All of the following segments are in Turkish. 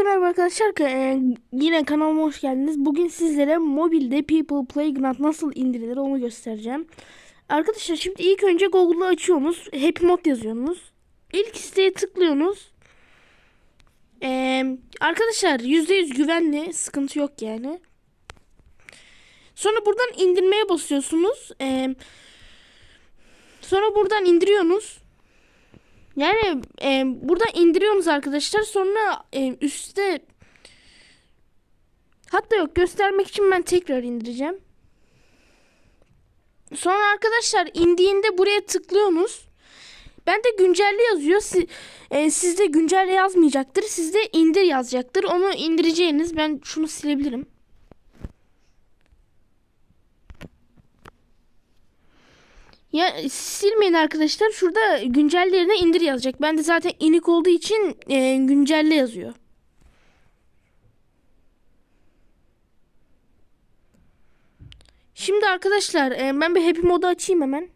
Herkese merhaba arkadaşlar. Ee, yine kanalıma hoş geldiniz. Bugün sizlere mobilde People Playground nasıl indirilir onu göstereceğim. Arkadaşlar şimdi ilk önce Google'ı açıyorsunuz. Happy Mod yazıyorsunuz. İlk siteye tıklıyorsunuz. Ee, arkadaşlar %100 güvenli. Sıkıntı yok yani. Sonra buradan indirmeye basıyorsunuz. Ee, sonra buradan indiriyorsunuz. Yani e, burada indiriyorsunuz arkadaşlar. Sonra e, üstte hatta yok göstermek için ben tekrar indireceğim. Sonra arkadaşlar indiğinde buraya tıklıyorsunuz. Ben de güncelle yazıyor. Si, e, sizde güncelle yazmayacaktır. Sizde indir yazacaktır. Onu indireceğiniz. Ben şunu silebilirim. Ya silmeyin arkadaşlar. Şurada güncel yerine indir yazacak. Ben de zaten inik olduğu için e, güncelle yazıyor. Şimdi arkadaşlar e, ben bir Happy Mod'u açayım hemen.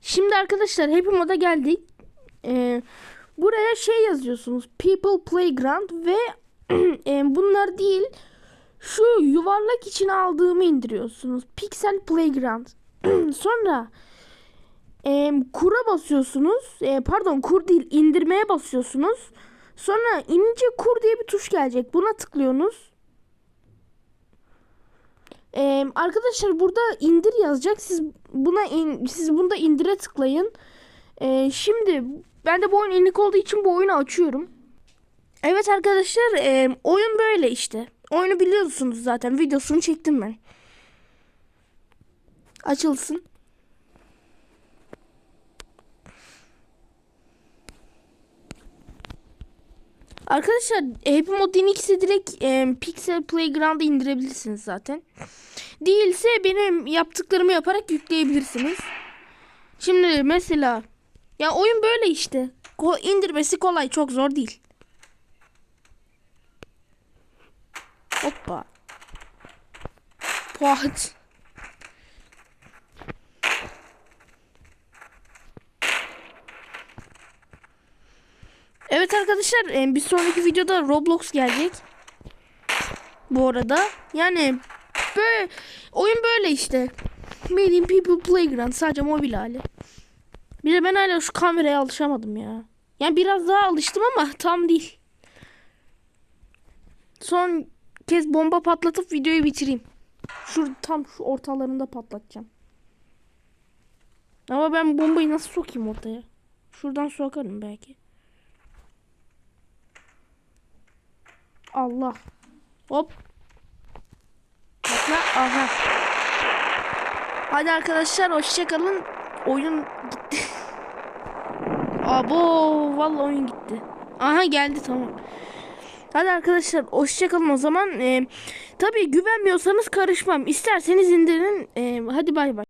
Şimdi arkadaşlar Happy Mod'a geldik. E, buraya şey yazıyorsunuz. People Playground ve e, bunlar değil. Şu yuvarlak için aldığımı indiriyorsunuz. Pixel Playground. Sonra e, kura basıyorsunuz. E, pardon kur değil indirmeye basıyorsunuz. Sonra inince kur diye bir tuş gelecek. Buna tıklıyorsunuz. E, arkadaşlar burada indir yazacak. Siz buna in, siz bunda indire tıklayın. E, şimdi ben de bu oyun inik olduğu için bu oyunu açıyorum. Evet arkadaşlar e, oyun böyle işte. Oyunu biliyorsunuz zaten. Videosunu çektim ben. Açılsın. Arkadaşlar Happy Mod ikisi direkt e, Pixel Playground'a indirebilirsiniz zaten. Değilse benim yaptıklarımı yaparak yükleyebilirsiniz. Şimdi mesela ya oyun böyle işte. Ko indirmesi kolay, çok zor değil. Hoppa. What? Evet arkadaşlar bir sonraki videoda Roblox gelecek. Bu arada yani böyle oyun böyle işte. Made in People Playground sadece mobil hali. Bir de ben hala şu kameraya alışamadım ya. Yani biraz daha alıştım ama tam değil. Son kez bomba patlatıp videoyu bitireyim. Şu tam şu ortalarında patlatacağım. Ama ben bombayı nasıl sokayım ortaya? Şuradan sokarım belki. Allah. Hop. Bakla. Aha. Hadi arkadaşlar hoşçakalın. Oyun gitti. Abo vallahi oyun gitti. Aha geldi tamam. Hadi arkadaşlar hoşçakalın o zaman. Ee, tabii güvenmiyorsanız karışmam. İsterseniz indirin. Ee, hadi bay bay.